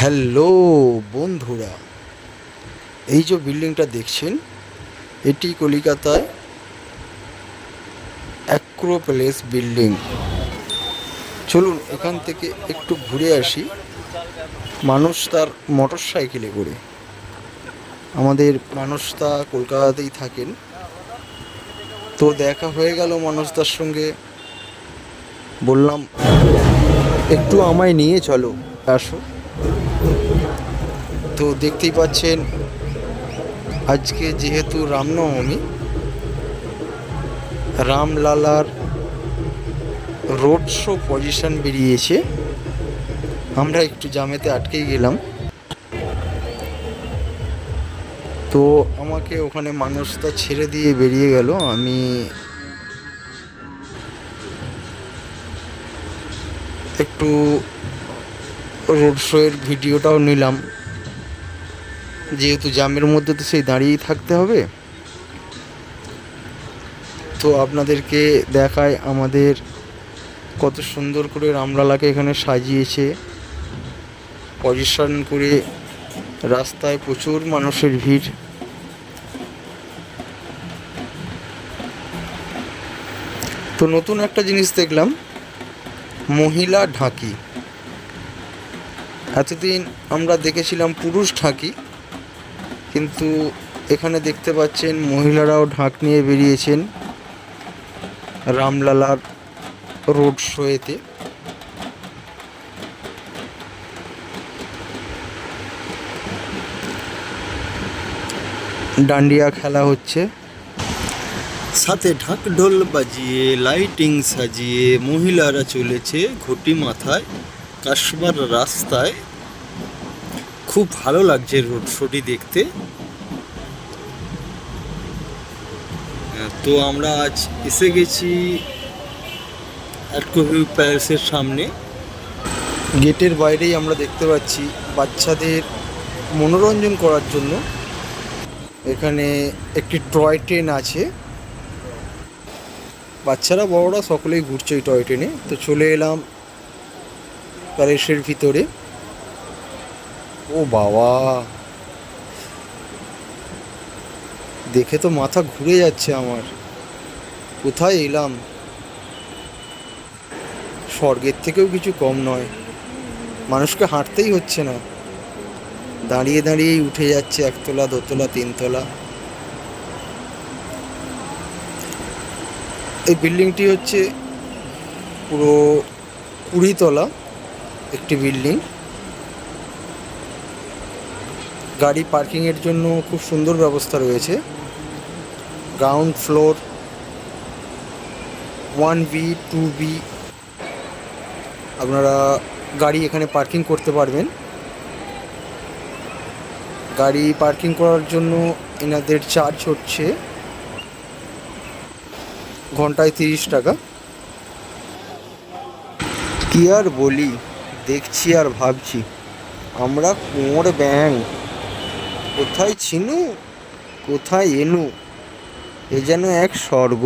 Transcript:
Hello বন্ধুরা, এই যে বিল্ডিংটা দেখছেন, এটি কলিকাতায় অ্যাক্রোপ্যালেস বিল্ডিং। চলুন এখান থেকে একটু ঘুরে আসি। মানুষ তার মোটর সাইকেলে করে। আমাদের মানুষটা কলকাতাতেই থাকেন। তো দেখা হয়ে গেল মানুষ তার সঙ্গে। বললাম, একটু আমায় নিয়ে চলো, আসো। তো দেখতেই পাচ্ছেন, আজকে যেহেতু রামনবমী, রামলালার রোড শো পজিশন বেরিয়েছে। আমরা একটু জামেতে আটকে গেলাম। তো আমাকে ওখানে মানুষটা ছেড়ে দিয়ে বেরিয়ে গেল। আমি একটু রোড শোয়ের ভিডিওটাও নিলাম। যেহেতু জামের মধ্যে তো সেই দাঁড়িয়েই থাকতে হবে। তো আপনাদেরকে দেখায় আমাদের কত সুন্দর করে রামলালাকে এখানে সাজিয়েছে। পজিশন করে রাস্তায় প্রচুর মানুষের ভিড়। তো নতুন একটা জিনিস দেখলাম, মহিলা ঢাকি। এতদিন আমরা দেখেছিলাম পুরুষ ঢাকি, কিন্তু এখানে দেখতে পাচ্ছেন মহিলারাও ঢাক নিয়ে বেরিয়েছেন রামলালার রোড শোয়েতে। ডান্ডিয়া খেলা হচ্ছে। সাথে ঢাক ঢোল বাজিয়ে, লাইটিং সাজিয়ে মহিলারা চলেছে ঘটি মাথায়। কাশবার রাস্তায় খুব ভালো লাগছে রোড শোটি দেখতে। তো আমরা আজ এসে গেছি প্যালেসের সামনে। গেটের বাইরেই আমরা দেখতে পাচ্ছি বাচ্চাদের মনোরঞ্জন করার জন্য। এখানে একটি টয় ট্রেন আছে। বাচ্চারা, বড়রা সকলেই ঘুরছে ওই টয় ট্রেনে। তো চলে এলাম প্যালেসের ভিতরে। ও বাবা। দেখে তো মাথা ঘুরে যাচ্ছে আমার। কোথায় এলাম? স্বর্গের থেকেও কিছু কম নয়। মানুষকে হাঁটতেই হচ্ছে না। দাঁড়িয়ে দাঁড়িয়েই উঠে যাচ্ছে একতলা, দোতলা, তিনতলা। এই বিল্ডিংটি হচ্ছে পুরো কুড়িতলা। একটি বিল্ডিং। গাড়ি পার্কিংয়ের জন্য খুব সুন্দর ব্যবস্থা রয়েছে। Ground floor one B, two B, আপনারা গাড়ি এখানে পার্কিং করতে পারবেন। গাড়ি পার্কিং করার জন্য এনাদের চার্জ হচ্ছে ঘন্টায় তিরিশ টাকা। কি আর বলি? দেখছি আর ভাবছি আমরা কোমর ব্যাং কোথায় ছিনু? কোথায় এনু? এ যেন এক স্বর্গ।